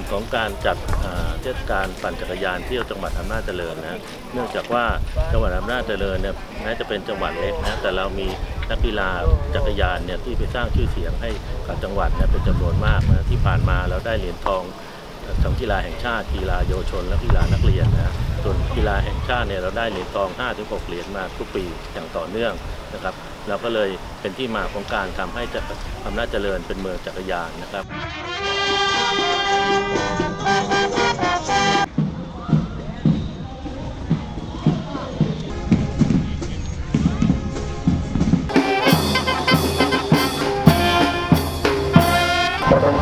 วนของการจัดเทศกาลปั่นจักรยานเที่ยวจังหวัดอำนาจเจริญนะเนื่องจากว่าจังหวัดอำนาจเจริญเนี่ยแม้จะเป็นจังหวัดเล็กนะแต่เรามีนักกีฬาจักรยานเนี่ยที่ไปสร้างชื่อเสียงให้กับจังหวัดเนี่ยเป็นจำนวนมากนะที่ผ่านมาเราได้เหรียญทองทั้งกีฬาแห่งชาติกีฬาเยาวชนและกีฬานักเรียนนะส่วนกีฬาแห่งชาติเนี่ยเราได้เหรียญทอง 5-6 เหรียญมาทุกปีอย่างต่อเนื่องนะครับเราก็เลยเป็นที่มาของการทำให้จักรอำนาจเจริญเป็นเมืองจักรยานนะครับ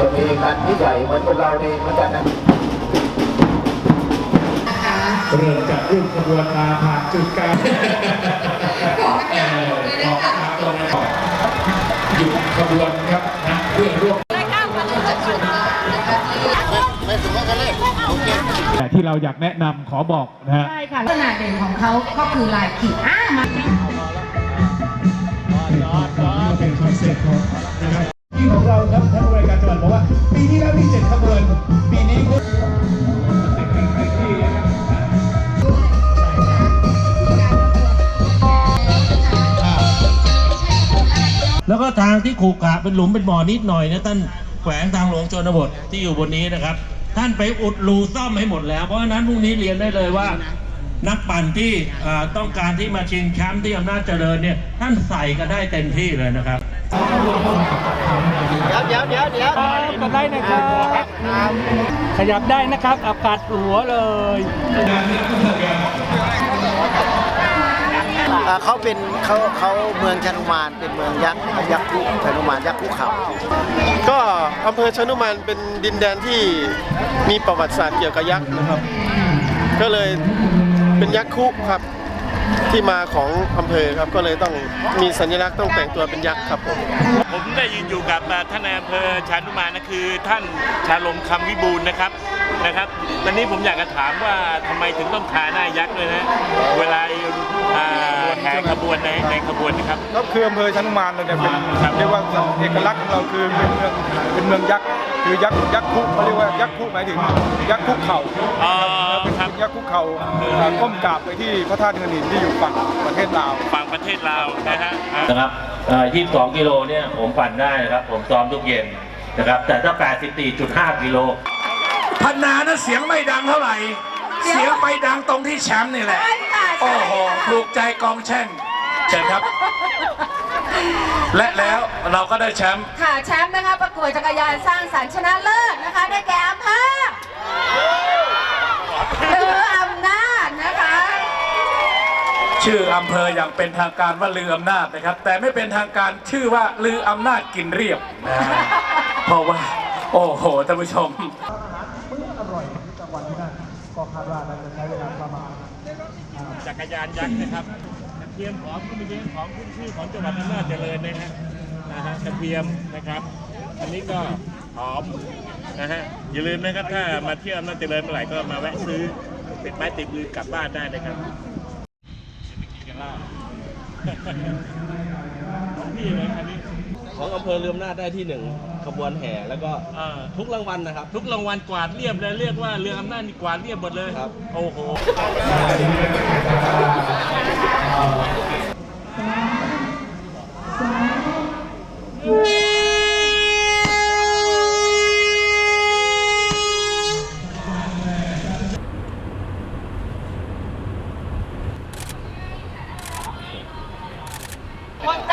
จะมีงานที่ใหญ่เหมือนพวกเราเองเหมือนกันนะเริ่มจากรูปขบวนมาผ่านจุดกลางเอ่อออกมาตรงก่อนหยุดขบวน แต่ที่เราอยากแนะนำขอบอกนะฮะ ใช่ค่ะลักษณะเด่นของเขาก็คือลายขีดอ่ามาเป็นคอนเซ็ปต์ของนะครับที่ของเราครับท่านผู้บริการจังหวัดบอกว่า ปีที่แล้วมีเจ็ดขบวนปีนี้ก็แล้วก็ทางที่ขรุขระเป็นหลุมเป็นบ่อนิดหน่อยนะท่านแขวงทางหลวงชนบทที่อยู่บนนี้นะครับ ท่านไปอุดรูซ่อมให้หมดแล้ว เพราะฉะนั้นพรุ่งนี้เรียนได้เลยว่า นักปั่นที่อ่าต้องการที่มาชิงแชมป์ที่อำนาจเจริญเนี่ยท่านใส่กันได้เต็มที่เลยนะครับก็ได้นะครับขยับได้นะครับเอากัดหัวเลย อ่าเขาเป็นเขาเขาเมืองชนุมานเป็นเมืองยักษ์ยักษ์คุชนุมานยักษ์คุเขาก็อำเภอชนุมานเป็นดินแดนที่มีประวัติศาสตร์เกี่ยวกับยักษ์นะครับ ก็เลยเป็นยักษ์คุครับ ที่มาของอำเภอครับก็เลยต้องมีสัญลักษณ์ต้องแต่งตัวเป็นยักษ์ครับผม ผมได้ยืนอยู่กับอ่าท่านนายอำเภอชานุมานนะคือ ท่านชาลมคำวิบูลย์นะครับ นะครับตอนนี้ผมอยากจะถามว่าทำไมถึงต้องทาหน้ายักษ์ด้วยนะเวลาอ่าแห่ขบวนในในขบวนนะครับ ก็คืออำเภอชนุมานเราเนี่ยเป็นครับ เรียกว่าเอกลักษณ์ของเราคือเป็นเมืองเป็นเมืองยักษ์คือยักษ์ยักษ์คุเขาเรียกว่ายักษ์คุหมายถึงยักษ์คุกเข่าอ๋อเป็นครับ ยักษ์คุกเข่าอ่าก้มกราบไปที่พระธาตุเงินหินที่อยู่ฝั่งประเทศลาว ฝั่งประเทศลาวนะฮะอ่า นะครับเอ่อ22 กิโลเนี่ยผมปั่นได้นะครับ ผมซ้อมทุกเย็นนะครับ แต่ถ้า 84.5 กิโล พันนานะเสียงไม่ดังเท่าไหร่ เสียงไปดังตรงที่แชมป์นี่แหละ โอ้โหปลูกใจกองแช่งเชิญครับ และแล้วเราก็ได้แชมป์ค่ะแชมป์นะคะ ประกวดจักรยานสร้างสรรค์ชนะเลิศนะคะ ได้แก่อำเภอเลืออำนาจนะคะ ชื่ออำเภออย่างเป็นทางการว่าลืออำนาจนะครับ แต่ไม่เป็นทางการชื่อว่าลืออำนาจกินเรียบนะฮะเพราะว่า โอ้โหท่านผู้ชม จักรยานยักษ์นะครับกระเทียมหอมก็เป็นของขึ้นชื่อของจังหวัดอำนาจเจริญนะฮะนะฮะกระเทียมนะครับ อันนี้ก็หอมนะฮะอย่าลืมนะครับถ้ามาเที่ยวอำนาจเจริญเมื่อไหร่ก็มาแวะซื้อติดไม้ติดมือกลับบ้านได้นะครับไปกินกันล่าของพี่เลยคันนี้ ของอำเภอเรือมนาจได้ที่หนึ่งขบวนแห่แล้วก็อ่าทุกรางวัลนะครับ ทุกรางวัลกวาดเรียบเลยเรียกว่าเรืออำนาจนี่กวาดเรียบหมดเลยครับ โอ้โห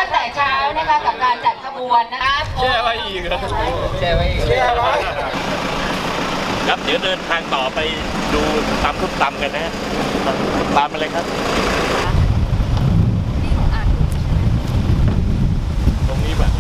ตั้งแต่เช้านะคะกับการจัดขบวนนะคะแช่ไว้อีกเหรอแช่ไว้อีกแช่ไว้ครับเดี๋ยวเดินทางต่อไปดูตำทุบตำกันนะฮะตามมาเลยครับ ตรงนี้แบบ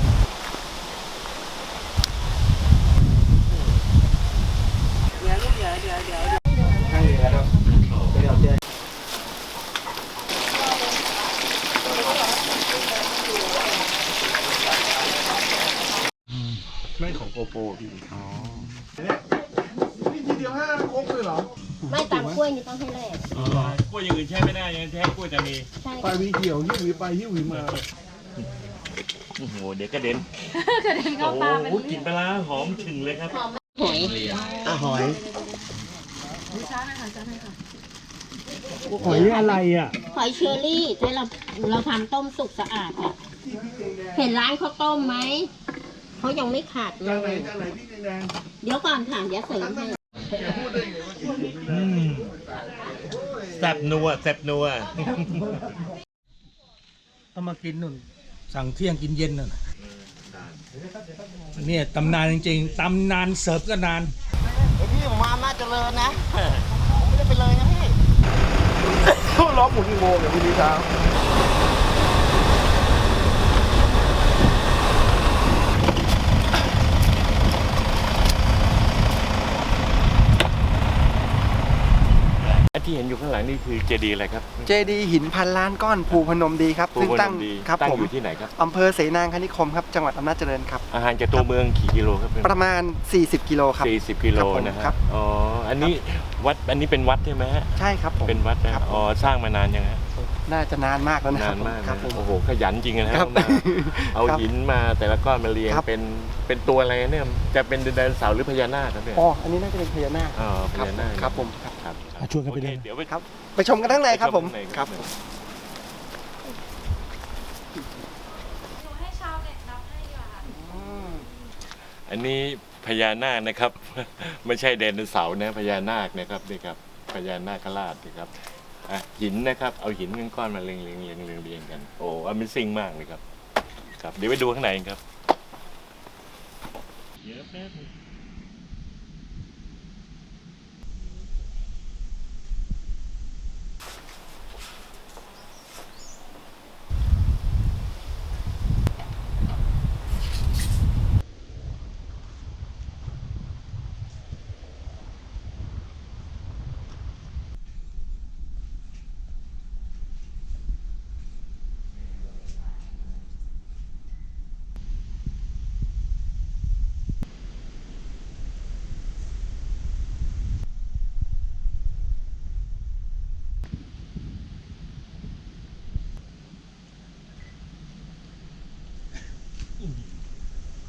ไม่ของโกโปรพี่ไม่ตามกล้วยนี่ต้องให้แลกกล้วยอย่างอื่นใช้ไม่ได้ยังใช้กล้วยแต่มีใช่ไปวิเขียวหิ้วหรือไปหิ้วหรือมาโอ้โหเดี๋ยวกระเด็นกระเด็นเข้าโอ้ตาโหกลิ่นปลาร้าหอมถึงเลยครับหอยอะหอยหอยอะไรอะหอยเชอรี่ที่เราเราทำต้มสุกสะอาดอะเห็นร้านเขาต้มไหม เขายังไม่ขาดเลยเดี๋ยวก่อนค่ะเดี๋ยวเสริมให้แซบนัวแซบนัว ต้องมากินนุ่น สั่งเที่ยงกินเย็นน่ะเนี่ยตำนานจริงๆตำนานเสิร์ฟก็นานพี่ผมมาอำนาจเจริญนะผมไม่ได้ไปเลยนะพี่ล้อหมุนกี่โมงเนี่ยพรุ่งนี้เช้า ที่เห็นอยู่ข้างหลังนี่คือเจดีย์อะไรครับ เจดีหินพันล้านก้อนภูพนมดีครับภูซึ่งพนมตั้งดีครับตั้งผมอยู่ที่ไหนครับอำเภอเสนางคณิคมครับจังหวัดอำนาจเจริญครับ อาหารจากตัวเมืองกี่กิโลครับประมาณ 40 กิโลครับ สี่สิบกิโลครับผมนะฮะครับ อ๋ออันนี้วัดอันนี้เป็นวัดใช่ไหมฮะใช่ครับผมเป็นวัดนะครับผมอ๋อสร้างมานานยังฮะ น่าจะนานมากแล้วนะครันาบนมากครันะบผม โอ้โหขยันจริงนะฮะครับมาเอาครับหินมาแต่ละก้อนมาเรียงครับ เป็นเป็นตัวอะไรเนี่ยจะเป็นไดโนเสาร์หรือพญานาคครับเนี่ยอ๋ออันนี้น่าจะเป็นพญานาคอ๋อพญานาคครับผมครับครับ ครับอะชวนกันไปเดินโอคเดี๋ยวไปครับ ไปชมกันข้างในครับผมไปชข้างในครับอันนี้พญานาคนะครับ ไม่ใช่ไดโนเสาร์นะพญานาคนะครับนี่ครับพญานาคราชนะครับ อะหินนะครับ เอาหินก้อนๆมาเรียงเรียงเรียงเรียงเรียงกัน โอ้อเมซิ่งมากเลยครับ ครับ เดี๋ยวไปดูข้างในกันครับ เยอะแป๊บนึง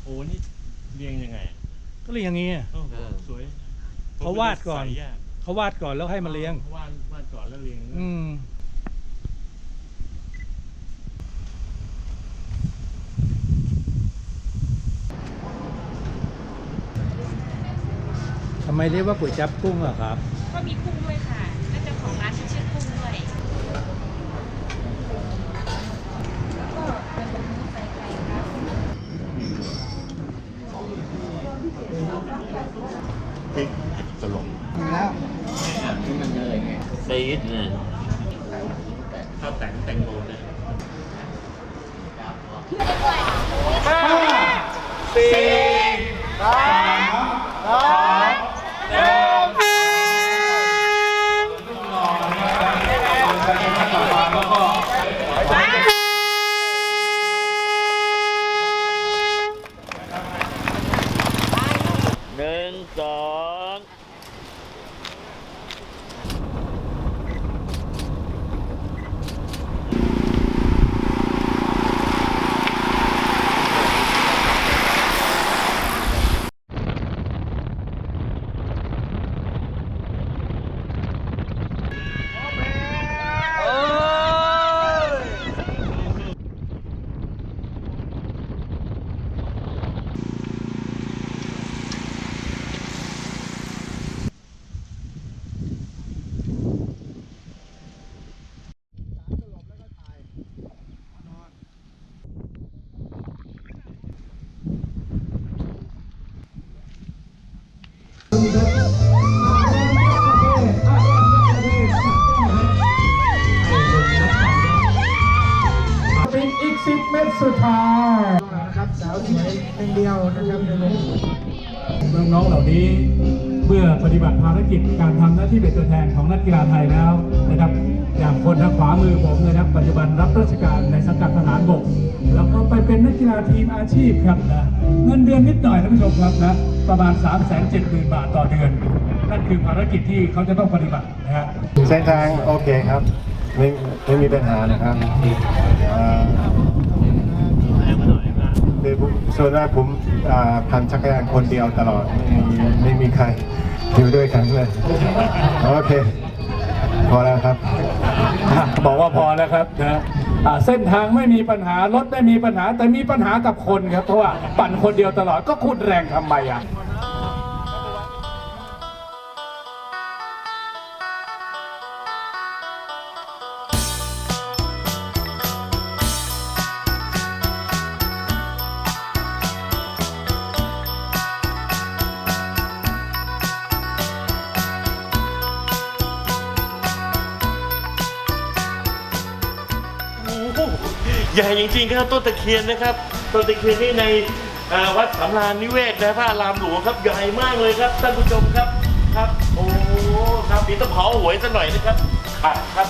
โอ้นี่เรียงยังไงก็เลยอย่างงี้อะโอ้โหสวยเขาวาดก่อน ใส่ยากเขาวาดก่อนแล้วให้มาเลี้ยง วาดวาดก่อนแล้วเรียงอืมทำไมเรียกว่าก๋วยจั๊บกุ้งอะครับ ก็มีกุ้งด้วยค่ะและเจ้าของร้านชื่อกุ้งด้วย พริกตลก แล้ว ซีดเนี่ยข้าวแต่งแตงโมนะหนึ่งสองน้องาที่เป็นตัวแทนของนักกีฬาไทยแล้วนะครับ อย่างคนทางขวามือผมนะครับ ปัจจุบันรับราชการในสังกัดทหารบก แล้วก็ไปเป็นนักกีฬาทีมอาชีพครับนะเงินเดือนนิดหน่อยท่านผู้ชมครับนะประมาณ 3 7 0 0 0 0 บาทต่อเดือน นั่นคือภารกิจที่เขาจะต้องปฏิบัตินะฮะเส้นทางโอเคครับ ไม่ไม่มีปัญหานะครับเอ่อเลยผมส่วนมากผมอ่าปั่นจักรยานคนเดียวตลอดไม่มีไม่มีใคร อยู่ด้วยกันเลย โอเค พอแล้วครับอะบอกว่าพอแล้วครับนะอ่าเส้นทางไม่มีปัญหารถไม่มีปัญหา แต่มีปัญหากับคนครับ เพราะว่าปั่นคนเดียวตลอดก็ขุดแรงทำไมอะ ใหญ่จริงๆครับต้นตะเคียนนะครับต้นตะเคียนนี่ในวัดสำรานนิเวศนะพระอารามหลวงครับใหญ่มากเลยครับท่านผู้ชมครับครับโอ้ครับนี่ต้องขอหวยสักหน่อยนะครับขาดครับ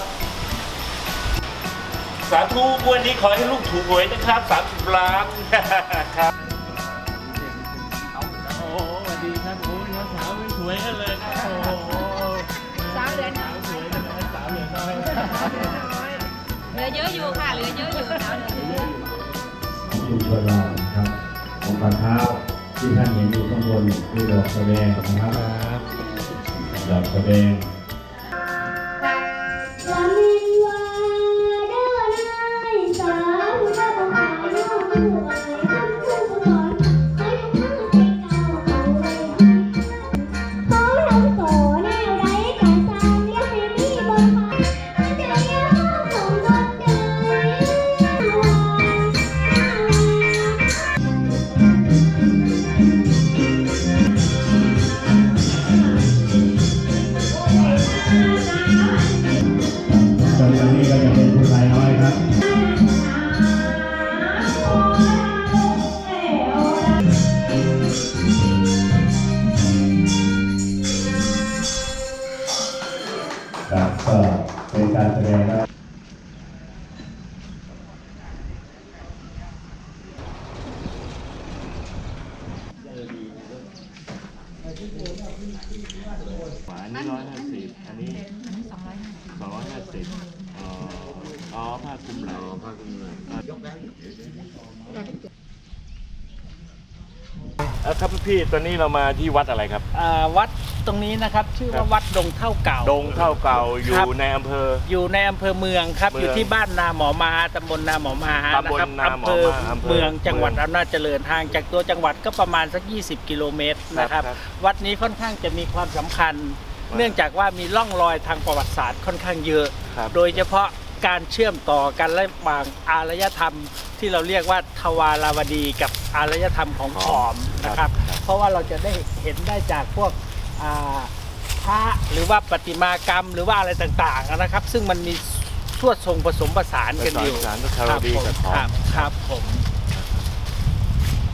สาธุวันนี้ขอให้ลูกถูกหวยนะครับสามสิบล้านครับ อเยอะอยู่ค่ะเหลือเยอะอยู่นะชุมชนเรานะครับของฝ่าเท้าที่ท่านเห็นอยู่ข้างบนคือดอกสะแดงนะครับดอกสะแดง ขวานี่ร้อยห้าสิบอันนี้สองร้อยห้าสิบสองร้อยห้าสิบอ๋ออ๋อผ้าคลุมไหล่ผ้าคลุมไหล่ยกได้ครับพี่ตอนนี้เรามาที่วัดอะไรครับอ่าวัด ตรงนี้นะครับ ชื่อว่าวัดดงเท่าเก่า ดงเท่าเก่าอคยู่รับ ในอำเภอ อยู่ในอำเภอเมืองครับ เมืองอยู่ที่บ้านนาหมอมาตำบลนาหมอมาตำบลนะครับนาหมอมาอำเภออำเภอเมืองจังหวัดเมืองอำนาจเจริญห่างจากตัวจังหวัดก็ประมาณสัก 20 กิโลเมตรนะครับ ครับวัดนี้ค่อนข้างจะมีความสำคัญเนื่องจากว่ามีร่องรอยทางประวัติศาสตร์ค่อนข้างเยอะ ครับ โดยเฉพาะการเชื่อมต่อกันระหว่างอารยธรรม ที่เราเรียกว่าทวาราวดีกับอารยธรรมของขอมนะครับ เพราะว่าเราจะได้เห็นได้จากพวกอ่า พระหรือว่าประติมากรรมหรือว่าอะไรต่างๆนะครับ ซึ่งมันมีสวดทรงผสมผสานกันอยู่ผสานสารดีกับขอมครับครับผม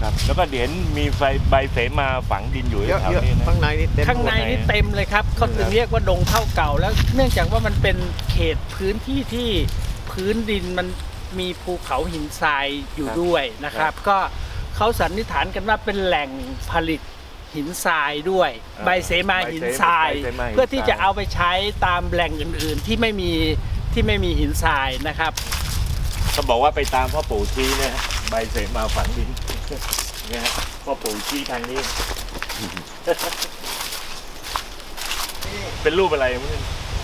ครับแล้วก็เดี๋ยวมีไฟใบเสมาฝังดินอยู่เยอะแถวนี้นะข้างในนี่เต็มข้างในนี่เต็มเลยครับเขาถึงเรียกว่าดงเท่าเก่า แล้วเนื่องจากว่ามันเป็นเขตพื้นที่ที่พื้นดินมันมีภูเขาหินทรายอยู่ด้วยนะครับ ก็เขาสันนิษฐานกันว่าเป็นแหล่งผลิต หินทรายด้วยอ่าใบเสมาหินทราย ใบเสมาหินทราย เพื่อที่จะเอาไปใช้ตามแหล่งอื่นๆ ที่ไม่มีที่ไม่มีหินทรายนะครับ เขาบอกว่าไปตามพ่อปู่ชี้เนี่ยฮะใบเสมาฝังดินเนี่ยฮะพ่อปู่ชี้ทางนี้ เป็นรูปอะไรมั้ง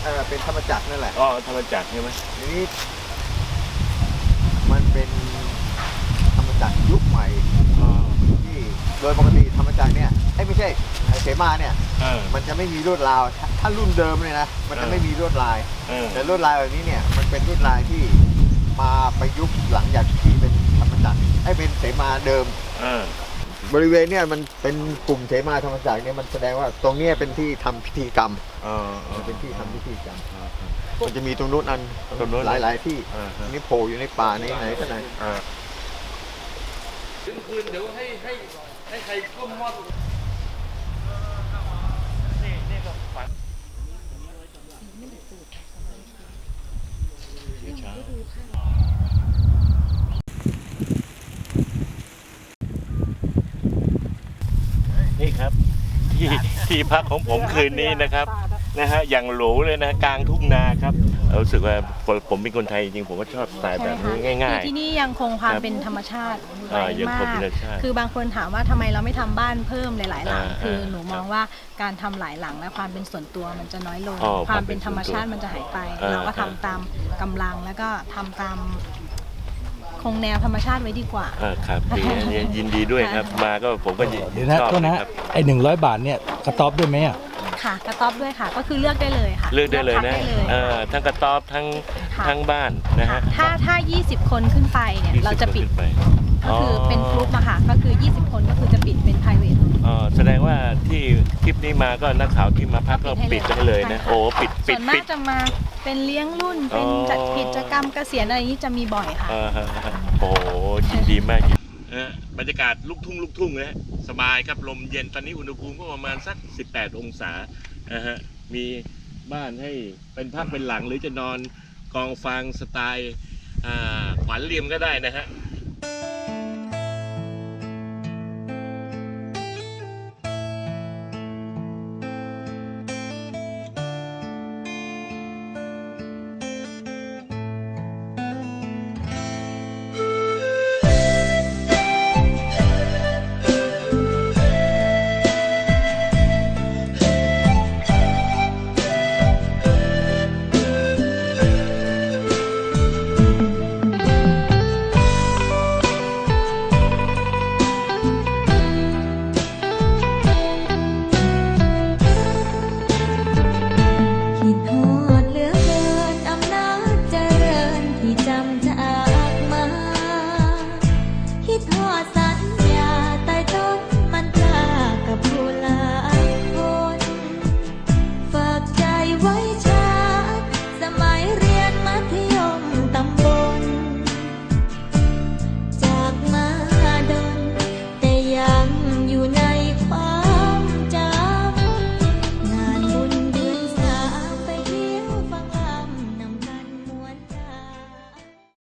เออเป็นธรรมจักรนั่นแหละอ๋อธรรมจักรใช่ไหมทีนี้ มันเป็นธรรมจักรยุคใหม่ที่ โดยปกติธรรมจักรเนี่ยเอ้ยไม่ใช่ไอ้เสมาเนี่ย เออ มันจะไม่มีลวดลายถ้าถ้ารุ่นเดิมเลยนะ มันจะไม่มีลวดลาย เออ แต่ลวดลายแบบนี้เนี่ยมันเป็นลวดลายที่มาประยุกต์หลังจากที่เป็นธรรมจักรไอ้เป็นเสมาเดิม เออ บริเวณเนี่ยมันเป็นกลุ่มเสมาธรรมจักรเนี่ยมันแสดงว่าตรงเนี้ยเป็นที่ทำพิธีกรรมเออเออ มันเป็นที่ทำพิธีกรรมมันจะมีตรงนู้นอันตรงนู้นหลายหลายๆที่อ่าฮะนี่โผล่อยู่ในป่าในไหนก็ไหนอ่า ถึงคืนเดี๋ยวให้ให้ให้ใครก้มมอบนี่นี่ก็ฝันช้านี่ครับที่ที่พักของผมคืนนี้นะครับนะฮะอย่างหรูเลยนะกลางทุ่งนาครับ รู้สึกว่าผมผมเป็นคนไทยจริงๆผมก็ชอบสไตล์แบบนี้ง่ายคือที่นี่ยังคงความครับเป็นธรรมชาติอ่าไว้ยังคงมาเป็นกธรรมชาติคือบางคนถามว่าทำไมเราไม่ทำบ้านเพิ่มหลายๆหลังอ่าคือหนูครับมองว่าการทำหลายหลังและความเป็นส่วนตัวมันจะน้อยลงอ๋อความเป็นความเป็นธรรมชาติส่วนตัวมันจะหายไปอ่าเราก็ทำตามกำลังแล้วก็ทำตามคงแนวธรรมชาติไว้ดีกว่าๆอ่าครับดีนะเนี่ยยินดีด้วยครับ มาก็ผมก็ยินเดี๋ยวนะชอบโทษนะครับไอ้หนึ่งร้อยบาทเนี่ยกระต๊อบด้วยไหมอะ ค่ะกระต๊อบด้วยค่ะ ก็คือเลือกได้เลยค่ะเลือกได้เลยนะพักได้เลยเออทั้งกระต๊อบทั้งค่ะทั้งบ้านนะฮะ ถ้าถ้า 20 คนขึ้นไปเนี่ย20เราจะปิดคนขึ้นไปก็คือเป็นกลุ่มอะค่ะก็คือ 20 คนก็คือจะปิดเป็น private อ๋อแสดงว่าที่คลิปนี้มาก็นักข่าวที่มาพักก็ปิดได้เลยนะ โอ้ปิดส่ปิวดนมาปิกด จะมาเป็นเลี้ยงรุ่น เป็นอ๋อ จัดกิจกรรมเกษียณอะไรอย่างนี้จะมีบ่อยค่ะ อ่าฮะโอ้โหยินดีมากเออ บรรยากาศลูกทุ่งลูกทุ่งนะฮะสบายครับลมเย็นตอนนี้อุณหภูมิก็ประมาณสัก 18 องศานะฮะมีบ้านให้เป็นพักเป็นหลังหรือจะนอนกองฟางสไตล์ขวัญเรียมก็ได้นะฮะ